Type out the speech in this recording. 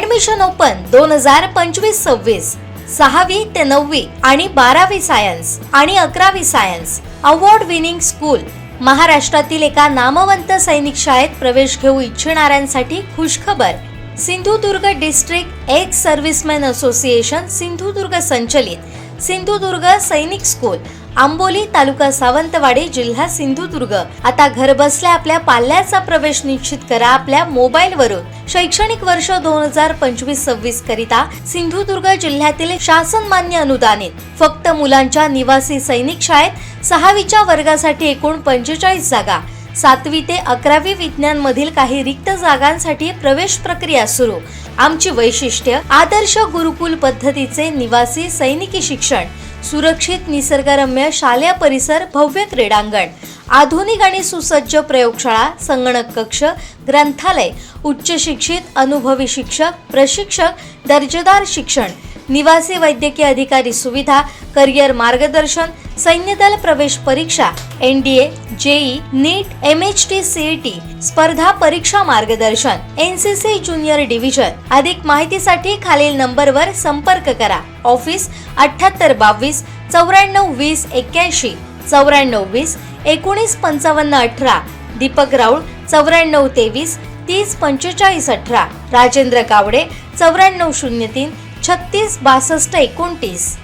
Admission open दोन हजार पंचवीस सव्वीस. सहावी ते नववी आणि बारावी सायन्स आणि अकरावी सायन्स अवॉर्ड विनिंग स्कूल महाराष्ट्रातील एका नामवंत सैनिक शाळेत प्रवेश घेऊ इच्छिणाऱ्यांसाठी खुशखबर. Sindhudurg district ex serviceman association Sindhudurg संचलित. सिंधुदुर्ग सैनिक स्कूल आंबोली तालुका सावंतवाडी जिल्हा सिंधुदुर्ग. आता घर बसल्या आपल्या पाल्याचा प्रवेश निश्चित करा आपल्या मोबाईल वरून शैक्षणिक वर्ष दोन हजार पंचवीस सव्वीस करिता सिंधुदुर्ग जिल्ह्यातील शासन मान्य अनुदानित. फक्त मुलांच्या निवासी सैनिक शाळेत सहावीच्या वर्गासाठी एकूण पंचेचाळीस जागा. सातवी ते अकरावी विज्ञान मधील काही रिक्त जागांसाठी प्रवेश प्रक्रिया सुरू. आमची वैशिष्ट्य आदर्श गुरुकुल पद्धतीचे निवासी सैनिकी शिक्षण सुरक्षित निसर्गरम्य शालेय परिसर भव्य क्रीडांगण आधुनिक आणि सुसज्ज प्रयोगशाळा संगणक कक्ष ग्रंथालय उच्च शिक्षित अनुभवी शिक्षक प्रशिक्षक दर्जेदार शिक्षण निवासी वैद्यकीय अधिकारी सुविधा करिअर मार्गदर्शन सैन्यदल प्रवेश परीक्षा N D A JEE NEET M H T CET स्पर्धा परीक्षा मार्गदर्शन N C C junior division. अधिक माहितीसाठी खालील नंबरवर संपर्क करा. ऑफिस अठ्याहत्तर बावीस चौऱ्याण्णव वीस एक्क्याऐंशी चौऱ्याण्णव वीस एकोणीस पंचावन्न अठरा. दीपक राऊळ चौऱ्याण्णव तेवीस तीस पंचेचाळीस अठरा. राजेंद्र कावडे चौऱ्याण्णव शून्य तीन छत्तीस बासष्ट एकोणतीस.